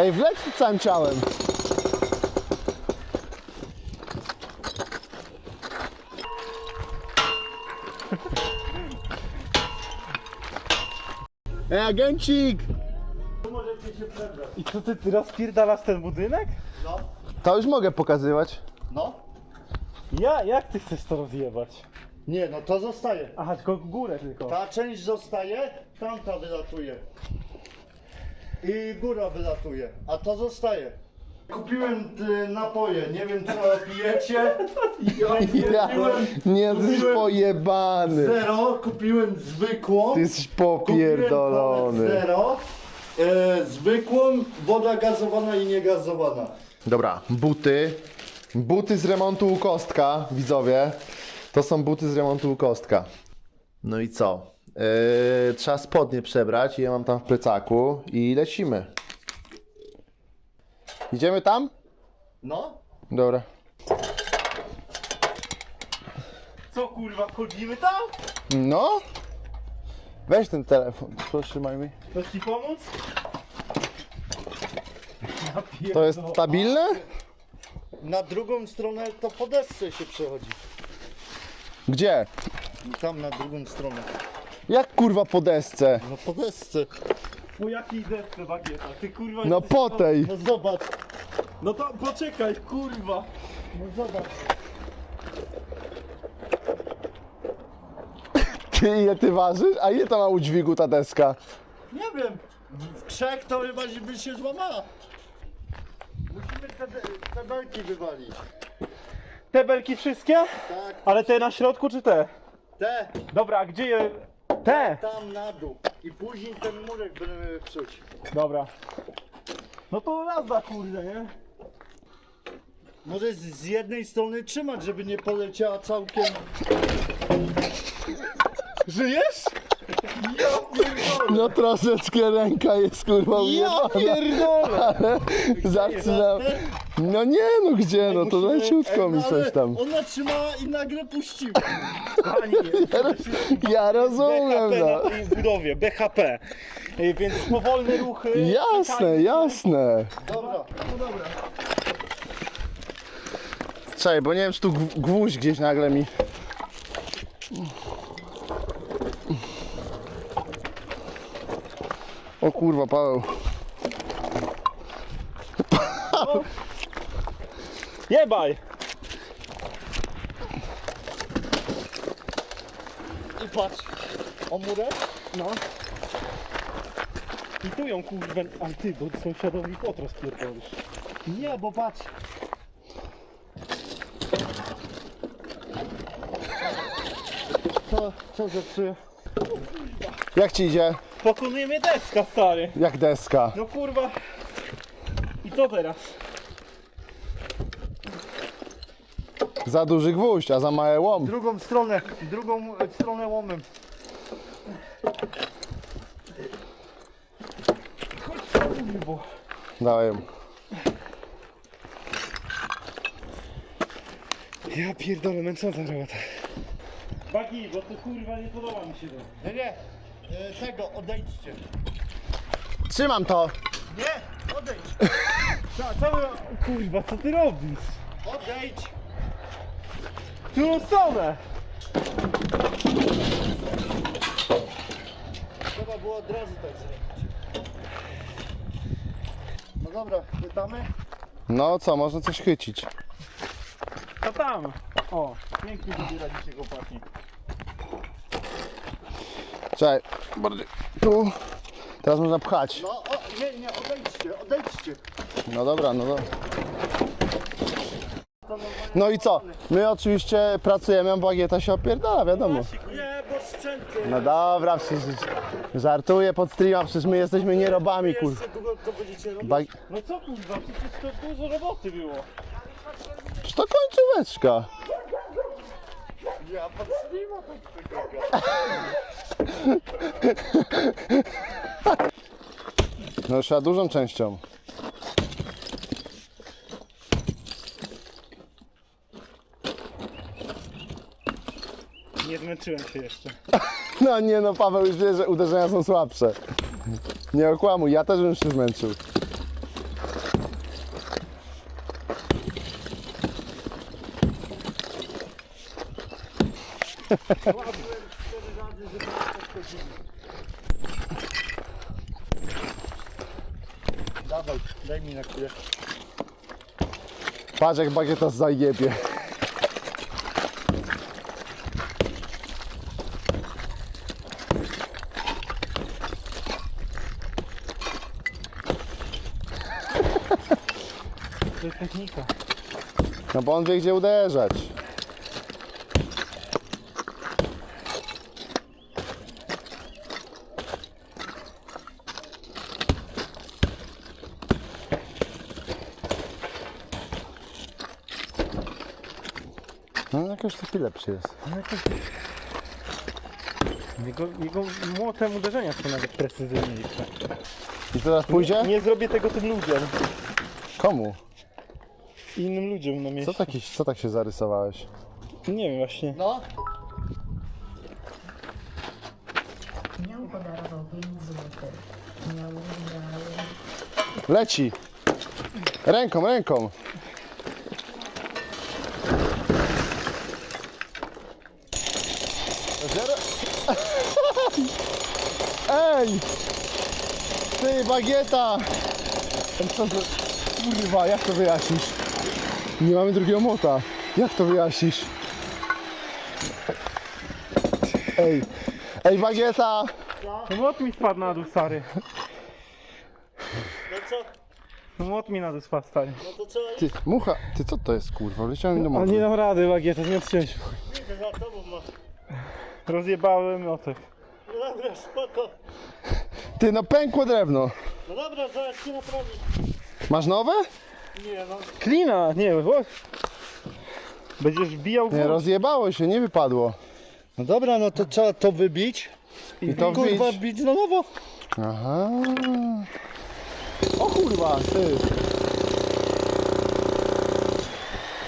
Ej, wleć tu całym ciałem. Ej, agencik! I co ty, ty rozpierdalasz ten budynek? To już mogę pokazywać. No. Ja, jak ty chcesz to rozjebać? Nie, no to zostaje. Aha, tylko górę tylko. Ta część zostaje, tamta wylatuje. I góra wylatuje, a to zostaje. Kupiłem y, napoje, nie wiem co pijecie. Ja, nie, jesteś pojebany. Zero, kupiłem zwykłą. Ty jesteś Kupiłem popierdolony. Zero, e, zwykłą, woda gazowana i niegazowana. Dobra, buty. Buty z remontu u Kostka, widzowie. To są buty z remontu u Kostka. No i co? Yy, trzeba spodnie przebrać, je mam tam w plecaku i lecimy. Idziemy tam? No, Dobra. Co kurwa, wchodzimy tam? No? Weź ten telefon, trzymaj mi. Chcesz ci pomóc? Ja To jest pierdolę. stabilne? na drugą stronę to po desce się przechodzi. Gdzie? Tam na drugą stronę. Jak kurwa po desce? No po desce. Po jakiej desce bagieta? Ty kurwa No jesteś- po tej. No zobacz, No to poczekaj, kurwa. no zobacz. Ty ile ty ważysz? A ile to ma udźwigu ta deska? Nie wiem, w trzech to chyba by się złamała. Musimy te, te belki wywalić. Te belki wszystkie? Tak, Ale te na środku czy te? te, Dobra, a gdzie je? Te! tam na dół. I później ten murek będziemy psuć. Dobra. No to jazda kurde, nie? Może z, z jednej strony trzymać, żeby nie poleciała całkiem. Żyjesz? No troszeczkę ręka jest kurwa Ja ujebana. pierdolę! Ale zaczyna... No nie no gdzie, no to leciutko mi no coś tam. Ona trzymała i nagle puściła. Kochani, Ja rozumiem BHP no. na tej budowie, BHP. Y, Więc powolne ruchy. Jasne, jasne. Dobra. Czekaj, bo nie wiem czy tu gw- gwóźdź gdzieś nagle mi... O kurwa, Paweł. Jebaj! I patrz. O murek? No. I tu ją kurwę. A ty, bo sąsiadowi kot rozpierdolisz. Nie, bo patrz. Co, co zepsuje? Jak ci idzie? Pokonuje mnie deska, stary. Jak deska. No kurwa. I co teraz? Za duży gwóźdź, a za małe łom. Drugą stronę, drugą e, stronę łomem. Kurwo. Dawaj ją. Ja pierdolę, męcząca robota. Bagi, bo to kurwa nie podoba mi się to. Nie, nie. E, tego, odejdźcie. Trzymam to. Nie, odejdź. Co, co wy... Kurwa, co ty robisz? Odejdź. W którą stronę? Trzeba było od razu tak zrobić. No dobra, pytamy? No co, można coś chycić. To tam. O, pięknie wybieracie chłopaki. Czekaj, bardziej tu. Teraz można pchać. No, o, nie, nie, odejdźcie, odejdźcie. No dobra, no dobra. No i co? My oczywiście pracujemy, a bagieta się opierdala, wiadomo. Nie, bo sprzęty. No dobra, przecież żartuję pod streama, przecież my jesteśmy nierobami, kur... Jeszcze długo to będziecie robić? Bag... No co kurwa, przecież to dużo roboty było. Przecież to końcóweczka. Ja streama tak wygląda. No trzeba dużą częścią. Nie zmęczyłem się jeszcze. No nie no, Paweł już wie, że uderzenia są słabsze. Nie okłamuj, ja też bym się zmęczył. Dawaj, daj mi na chwilę. Patrz jak bagieta zajebie. To jest technika. No bo on wie gdzie uderzać. No jakoś taki lepszy jest. Jego, jego młotem uderzenia są nawet precyzyjniejsze. I teraz pójdzie? Nie zrobię tego tym ludziom. Komu? Innym ludziom na mieście. Co, taki, co tak się zarysowałeś? Nie wiem właśnie. No, Miał podarował 5 złotych. Miał Leci! Ręką, ręką! Zero... Ej! Ty, bagieta! Co za... Kurwa, jak to wyjaśnisz? Nie mamy drugiego młota. Jak to wyjaśnisz? Ej! Ej, bagieta! No młot mi spadł na dół, stary. no co? No młot mi na dół spadł, stary. No to co? Ty, mucha! Ty, co to jest, kurwa? Wleciałem mi do Ale mocy. nie dam rady, bagieta, nie odciąć. Idę za tobą, no. Rozjebałem miotek. No dobra, spoko. Ty, no pękło drewno. No dobra, zaraz ci naprawię. Masz nowe? Nie no, Klina, nie, o. Będziesz wbijał w Nie, rozjebało się, nie wypadło. no dobra, no to trzeba to wybić. I to Kurwa, wbić. bić na nowo. Aha. O kurwa, ty.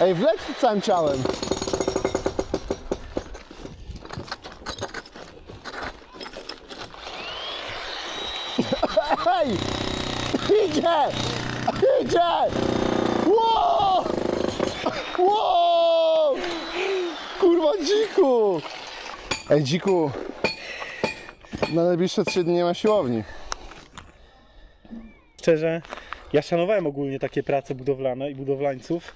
Ej, wleć tu całym ciałem. Ej! Idzie! Idzie! Wow! Wow! Kurwa, dziku! Ej, dziku, na najbliższe trzy dni nie ma siłowni. Szczerze, ja szanowałem ogólnie takie prace budowlane i budowlańców.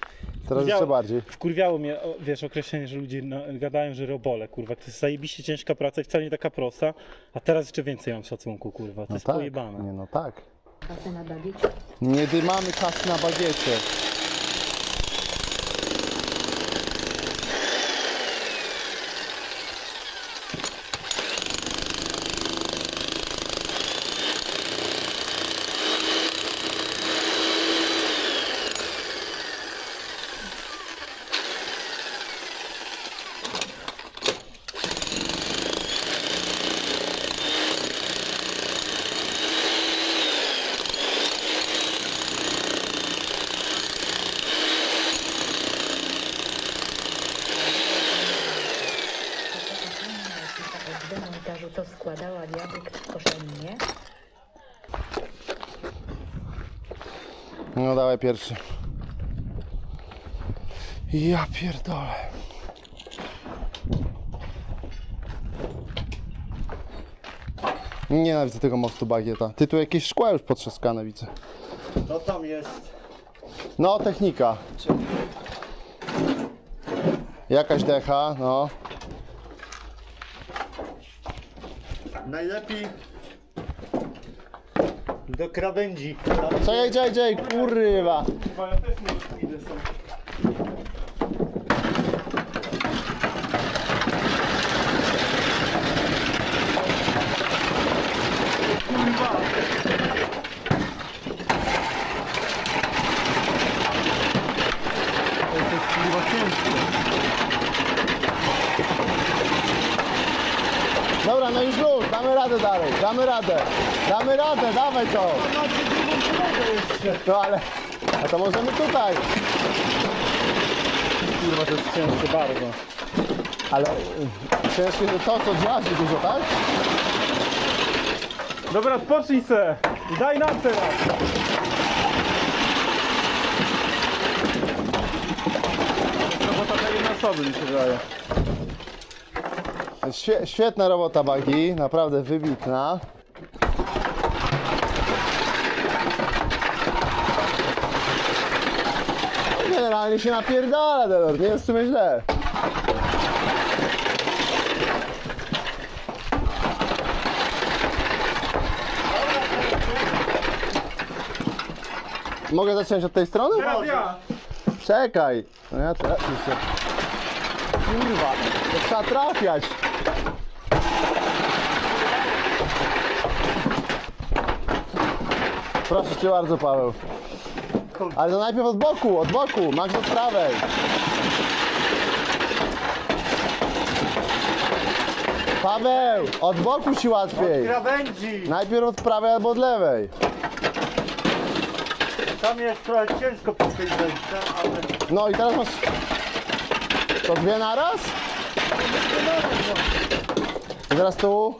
Teraz jeszcze bardziej. Wkurwiało mnie, o, wiesz, określenie, że ludzie no, gadają, że robole, kurwa. To jest zajebiście ciężka praca i wcale nie taka prosta. A teraz jeszcze więcej mam szacunku, kurwa. To jest tak. pojebane. Nie no tak. Kasę na bagiecie. Nie dymamy kasy na bagiecie. Od demontażu to składała diabłek w koszalinie. Dawaj pierwszy. Ja pierdolę. Nienawidzę tego mostu bagieta. Ty tu jakieś szkła już potrzaskane widzę. No tam jest. No, technika. Jakaś decha, no. Najlepiej do krawędzi. Czekaj, czekaj, czekaj, kurwa. Chyba ja też nie idę są. Dobra, no już luz, damy radę dalej, damy radę. Damy radę, dawaj to. No ale, a to możemy tutaj. Kurwa, to jest ciężkie bardzo. Ale ciężkie, że to co waży dużo, tak? Dobra, odpocznij se! Daj nam teraz! Robota daje na mi się wydaje. świe, świetna robota Bagi, naprawdę wybitna. Generalnie się napierdala, Delor, nie jest w sumie źle. Mogę zacząć od tej strony? Teraz ja! Czekaj. No ja jeszcze. Kurwa, to trzeba trafiać. Proszę cię bardzo, Paweł. Ale to najpierw od boku, od boku, Max od prawej. Paweł, od boku ci łatwiej. Krawędzi! Najpierw od prawej albo od lewej. Tam jest trochę ciężko po tej ale... No i teraz masz. To dwie naraz? I teraz tu.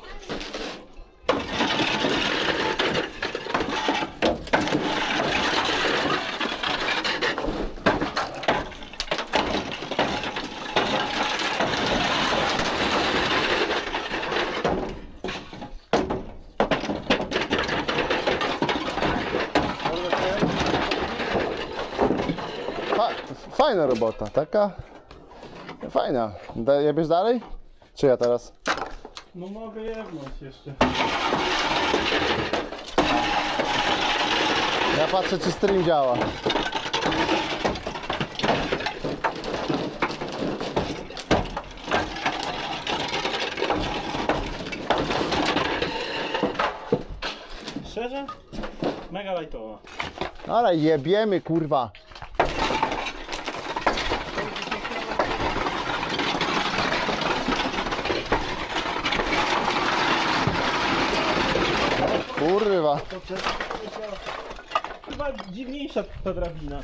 Fajna robota, taka. Fajna. Da- Jebiesz dalej? Czy ja teraz? No mogę jebnąć jeszcze. Ja patrzę, czy stream działa. Szczerze? Mega lightowa. Ale jebiemy, kurwa. Kurwa. Chyba dziwniejsza ta drabina.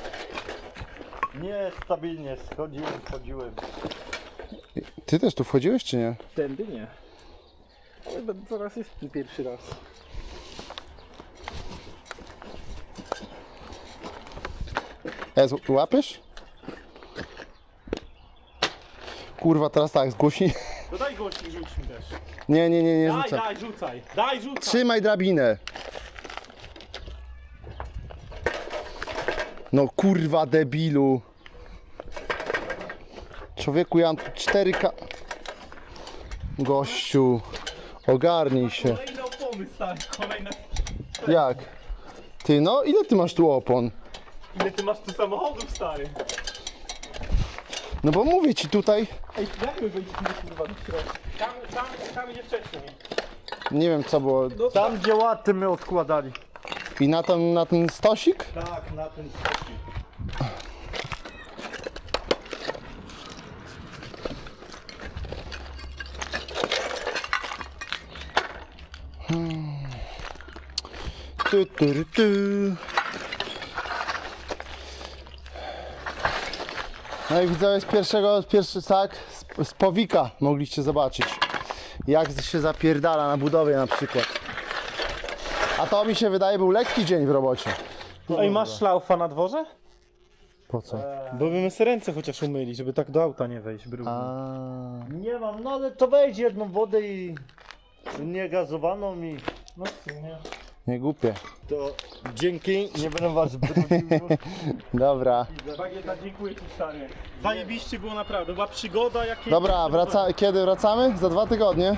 Nie, stabilnie, schodziłem, schodziłem. Ty też tu wchodziłeś, czy nie? Tędy nie. Ale Zaraz jest tu pierwszy raz. E, z- łapiesz? Kurwa, teraz tak, zgłośnij. Daj głośnik, rzuć mi też. Nie, nie, nie, nie Daj, rzucaj. daj, rzucaj. Daj, rzucaj. Trzymaj drabinę. No kurwa debilu. Człowieku, ja mam tu 4K. Gościu, ogarnij się. Kolejne opony, stary. Kolejne... Jak? Ty no, ile ty masz tu opon? Ile ty masz tu samochodów, stary? No bo mówię ci tutaj, Ej, jak my wejdziemy kurwa do środka? Tam, tam, tam idzie wcześniej. nie wiem co było. Tam, gdzie łaty my odkładali. I na ten, na ten stosik? Tak, na ten stopnik. Tu, tu, tu, No i widzowie z pierwszego, pierwszy tak, z, z powika mogliście zobaczyć, jak się zapierdala na budowie na przykład. A to mi się wydaje był lekki dzień w robocie. Ej, masz szlaufa na dworze? Po co? Bo bym sobie ręce chociaż umyli, żeby tak do auta nie wejść brudno. A, Nie mam, no ale to wejdź jedną wodę i niegazowaną i No w sumie. Nie głupie. to dzięki, nie będę was brudził już. Dobra. Bagieta, dziękuję ci stary. Zajebiście było naprawdę, była przygoda jakieś... Dobra, wraca, kiedy wracamy? Za dwa tygodnie.